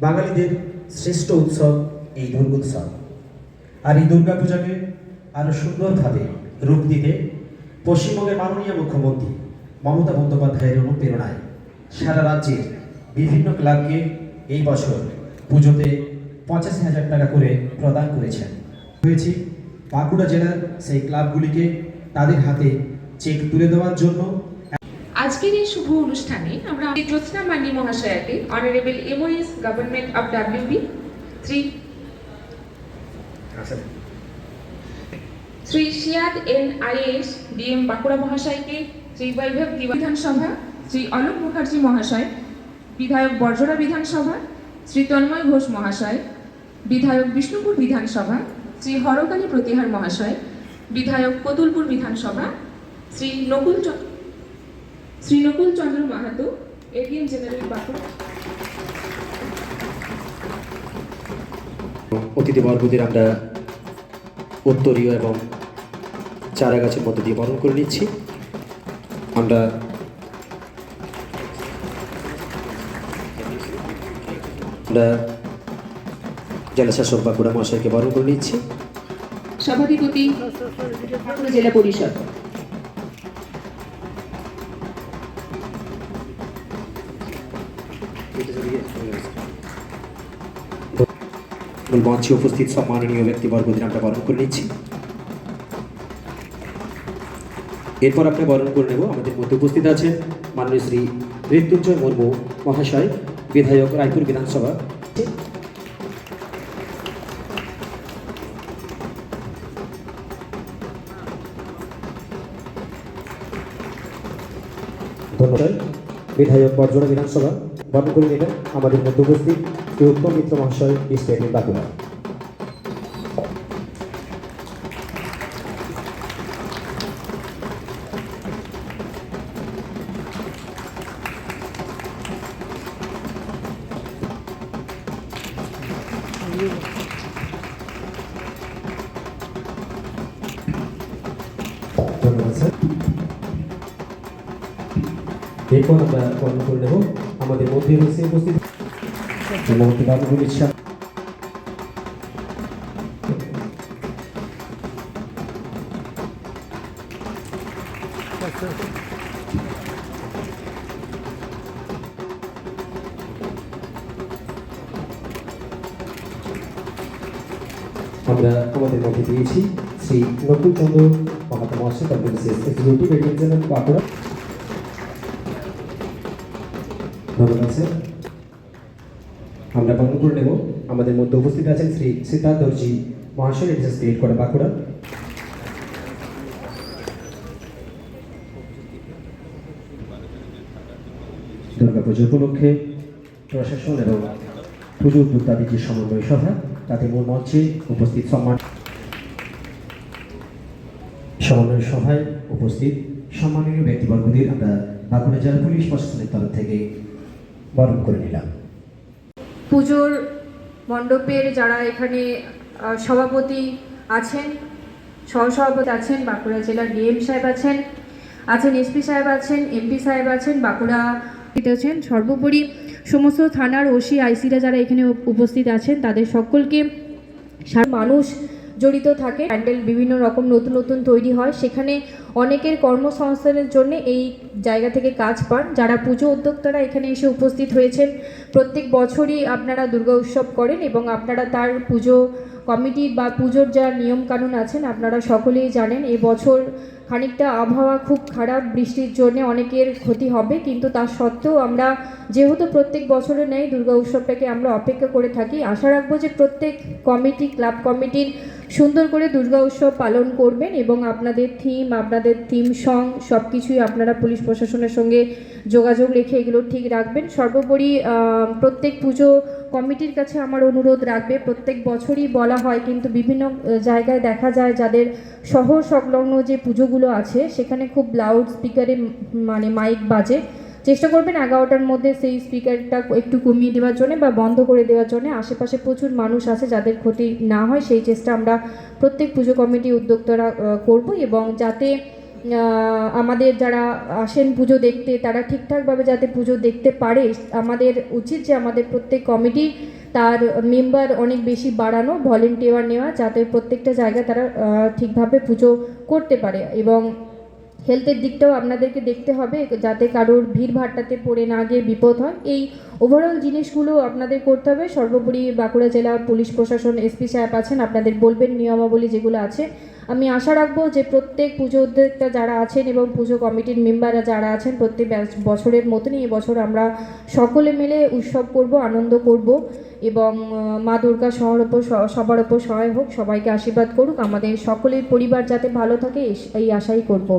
বাঙালিদের শ্রেষ্ঠ উৎসব এই দুর্গোৎসব। আর এই দুর্গাপূজাকে আরও সুন্দরভাবে রূপ দিতে পশ্চিমবঙ্গের মাননীয় মুখ্যমন্ত্রী মমতা বন্দ্যোপাধ্যায়ের অনুপ্রেরণায় সারা রাজ্যের বিভিন্ন ক্লাবকে এই বছর পুজোতে পঁচাশি হাজার টাকা করে প্রদান করেছেন। হয়েছে বাঁকুড়া জেলার সেই ক্লাবগুলিকে তাদের হাতে চেক তুলে দেওয়ার জন্য আজকের এই শুভ অনুষ্ঠানে আমরা Jyotsna Mandi মহাশয়াকে honourable MOS government of WB Shri Shri Siyad N IAS DM Bankura মহাশয়কে শ্রী বৈভব বিধানসভা শ্রী অলোক মুখার্জি মহাশয় বিধায়ক বর্জরা বিধানসভা শ্রী তন্ময় ঘোষ মহাশয় বিধায়ক বিষ্ণুপুর বিধানসভা শ্রী হরকালী প্রতিহার মহাশয় বিধায়ক কতুলপুর বিধানসভা শ্রী নকুল শ্রী নকুল চন্দ্র মাহাতো এডিএম জেনারেল বাঁকুড়া অতিথিবর্গদের আমরা উত্তরীয় এবং চারা গাছের মধ্যে দিয়ে বরণ করে নিচ্ছি। আমরা আমরা জেলা শাসক বাঁকুড়া মহাশয়কে বরণ করে নিচ্ছি। সভাধিপতি জেলা পরিষদ। মঞ্চে উপস্থিত সম্মাননীয় ব্যক্তিবর্গদের আমরা বরণ করে নিচ্ছি। এরপর আমরা বরণ করে নেব। আমাদের মধ্যে উপস্থিত আছেন মাননীয় শ্রী মৃত্যুঞ্জয় মুর্মু মহাশয়, বিধায়ক রায়পুর বিধানসভা। ধন্যবাদ। বিধায়ক বর্জনা বিধানসভা। বরণ করে নেবেন আমাদের মধ্যে উপস্থিত শ্রী উত্তম মিত্র মহাশয় ডিস্ট্রিক্ট বাঁকুড়া ধন্যবাদ, স্যার। এরপর আমরা বর্ণনা করে নেব আমাদের মধ্যে রয়েছে উপস্থিত আমরা আমাদের মধ্যে দিয়েছি শ্রী নকুল চন্দ্র মহাত্মা মহাশয় ডব্লিউবিসিএস এক্সিকিউটিভ বাঁকুড়া ধন্যবাদ স্যার আমরা বন্ধ করে নেব। আমাদের মধ্যে উপস্থিত আছেন শ্রী সিদ্ধার্থ দর্জি মহাশয় এডিএস ক্রিয়েট করা বাঁকুড়া। দুর্গা পুজো উপলক্ষে প্রশাসন এবং পুজো উদ্যোক্তাদের যে সমন্বয় সভা, তাতে মূল মঞ্চে উপস্থিত সম্মান সমন্বয় সভায় উপস্থিত সম্মানীয় ব্যক্তিবর্গদের, আমরা বাঁকুড়া জেলা পুলিশ প্রশাসনের তরফ থেকে বরণ করে নিলাম। পুজোর মণ্ডপের যারা এখানে সভাপতি আছেন, সহসভাপতি আছেন, বাঁকুড়া জেলার ডিএম সাহেব আছেন আছেন এসপি সাহেব আছেন, এমপি সাহেব আছেন, বাঁকুড়া আছেন সর্বোপরি সমস্ত থানার ওসি, আইসিরা যারা এখানে উপস্থিত আছেন, তাদের সকলকে মানুষ জড়িত থাকে। প্যান্ডেল বিভিন্ন রকম নতুন নতুন তৈরি হয়। সেখানে অনেকের কর্মসংস্থানের জন্য এই জায়গা থেকে কাজ পান। যারা পুজো উদ্যোক্তারা এখানে এসে উপস্থিত হয়েছেন। প্রত্যেক বছরই আপনারা দুর্গা উৎসব করেন এবং আপনারা তার পুজো কমিটি বা পুজোর যা নিয়মকানুন আছেন, আপনারা সকলেই জানেন। এবছর খানিকটা আবহাওয়া খুব খারাপ, বৃষ্টির জন্য অনেকের ক্ষতি হবে। কিন্তু তা সত্ত্বেও আমরা যেহেতু প্রত্যেক বছরের ন্যায় দুর্গা উৎসবটাকে আমরা অপেক্ষা করে থাকি। আশা রাখব যে প্রত্যেক কমিটি, ক্লাব কমিটির সুন্দর করে দুর্গা উৎসব পালন করবেন এবং আপনাদের থিম আপনাদের থিম সং সব কিছুই আপনারা পুলিশ প্রশাসনের সঙ্গে যোগাযোগ রেখে এগুলো ঠিক রাখবেন। সর্বোপরি প্রত্যেক পুজো কমিটির কাছে আমার অনুরোধ রাখবে। প্রত্যেক বছরই বলা হয় কিন্তু বিভিন্ন জায়গায় দেখা যায় যাদের শহর সংলগ্ন যে পুজোগুলো আছে, সেখানে খুব লাউড স্পিকারে মানে মাইক বাজে। চেষ্টা করবেন এগারোটার মধ্যে সেই স্পিকারটা একটু কমিয়ে দেওয়ার জন্য বা বন্ধ করে দেওয়ার জন্য। আশেপাশে প্রচুর মানুষ আছে যাদের ক্ষতি না হয়, সেই চেষ্টা আমরা প্রত্যেক পুজো কমিটি উদ্যোক্তারা করব এবং যাতে আমাদের যারা আসেন পুজো দেখতে, তারা ঠিকঠাকভাবে যাতে পুজো দেখতে পারে। আমাদের উচিত যে আমাদের প্রত্যেক কমিটি তার মেম্বার অনেক বেশি বাড়ানো ভলেন্টিয়ার নেওয়া, যাতে প্রত্যেকটা জায়গায় তারা ঠিকভাবে পুজো করতে পারে। এবং হেলথের দিকটাও আপনাদেরকে দেখতে হবে, যাতে কারোর ভিড় ভাট্টাতে পড়ে না গিয়ে বিপদ হয়। এই ওভারঅল জিনিসগুলো আপনাদের করতে হবে। সর্বোপরি বাঁকুড়া জেলা পুলিশ প্রশাসন, এসপি সাহেব আছেন, আপনাদের বলবেন নিয়মাবলী যেগুলো আছে। আমি আশা রাখব যে প্রত্যেক পুজো উদ্যোক্তা যারা আছেন এবং পুজো কমিটির মেম্বাররা যারা আছেন, প্রত্যেক বছরের মতনই এবছর আমরা সকলে মিলে উৎসব করব, আনন্দ করব এবং মা দুর্গা সবার ওপর সবার ওপর সহায় হোক, সবাইকে আশীর্বাদ করুক। আমাদের সকলের পরিবার যাতে ভালো থাকে এই আশাই করব।